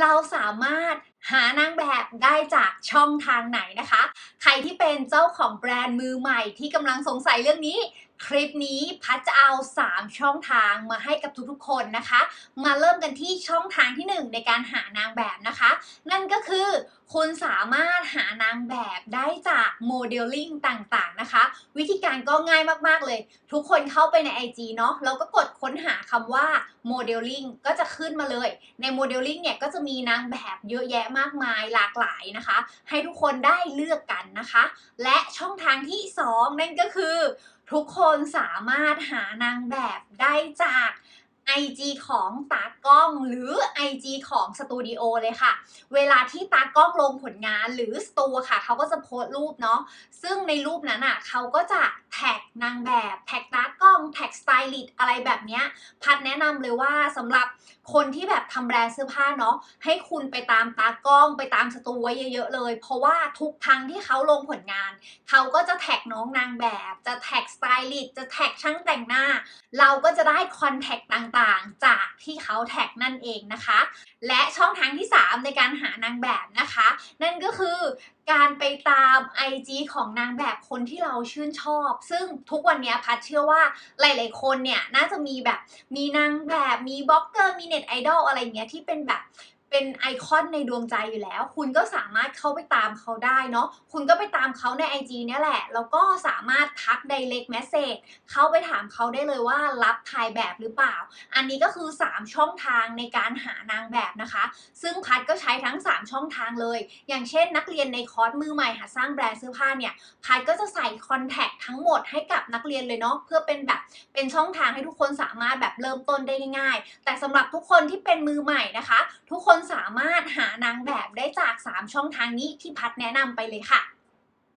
เราสามารถ หานางแบบได้จากช่องทางไหนนะคะ ใครที่เป็นเจ้าของแบรนด์มือใหม่ที่กำลังสงสัยเรื่องนี้ คลิปนี้พัดจะเอา 3 ช่องทางมาให้กับทุกๆคนนะคะ มาเริ่มกันที่ช่องทางที่ 1 ในการหานางแบบนะคะ นั่นก็คือ คุณสามารถหานางแบบได้จากโมเดลลิ่งต่างๆนะคะ วิธีการก็ง่ายมากๆเลย ทุกคนเข้าไปใน IG เนาะแล้วก็กดค้นหาคำว่าโมเดลลิ่งก็จะขึ้นมาเลย ในโมเดลลิ่งเนี่ยก็จะมีนางแบบเยอะแยะมากมายหลากหลายนะคะ ให้ทุกคนได้เลือกกันนะคะ และช่องทางที่ 2 นั่นก็คือ ทุกคนสามารถหานางแบบได้จาก IG ของตา ล้องหรือ IG ของสตูดิโอเลยค่ะ เวลาที่ตากล้องลงผลงานหรือสตูค่ะ เขาก็จะโพสต์รูปเนาะ ซึ่งในรูปนั้นอะเขาก็จะแท็กนางแบบแท็กตากล้องแท็กสไตลิสต์อะไรแบบเนี้ย พัดแนะนำเลยว่าสำหรับคนที่แบบทำแบรนด์เสื้อผ้าเนาะ ให้คุณไปตามตากล้องไปตามสตูไว้เยอะๆเลย เพราะว่าทุกครั้งที่เขาลงผลงาน เขาก็จะแท็กน้องนางแบบ จะแท็กสไตลิสต์จะแท็กช่างแต่งหน้า เราก็จะได้คอนแทคต่างๆ จากที่เขาแท็กนั่นเองนะคะ และช่องทางที่ 3 ในการหานางแบบนะคะ นั่นก็คือการไปตาม IG ของนางแบบคนที่เราชื่นชอบ ซึ่งทุกวันนี้พัดเชื่อว่าหลาย ๆ คนเนี่ยน่าจะมีแบบมีนางแบบมีบล็อกเกอร์มีเน็ตไอดอลอะไรเงี้ยที่เป็นแบบ เป็นไอคอนในดวงใจอยู่แล้ว คุณก็สามารถเข้าไปตามเขาได้เนาะคุณก็ไปตามเขาใน IG เนี่ยแหละ แล้วก็สามารถทัก direct message เข้าไปถามเขาได้เลยว่ารับถ่ายแบบหรือเปล่า อันนี้ก็คือ 3 ช่องทางในการหานางแบบนะคะ ซึ่งพัดก็ใช้ทั้ง 3 ช่องทางเลย อย่างเช่น นักเรียนในคอร์สมือใหม่หาสร้างแบรนด์เสื้อผ้าเนี่ยพัดก็จะใส่คอนแทคทั้งหมดให้กับนักเรียนเลยเนาะเพื่อเป็นแบบเป็นช่องทางให้ทุกคนสามารถแบบเริ่มต้นได้ง่าย ๆ แต่สำหรับทุกคนที่เป็นมือใหม่นะคะ ทุกคนสามารถหานางแบบได้จาก 3 ช่องทางนี้ที่พัดแนะนำไปเลยค่ะ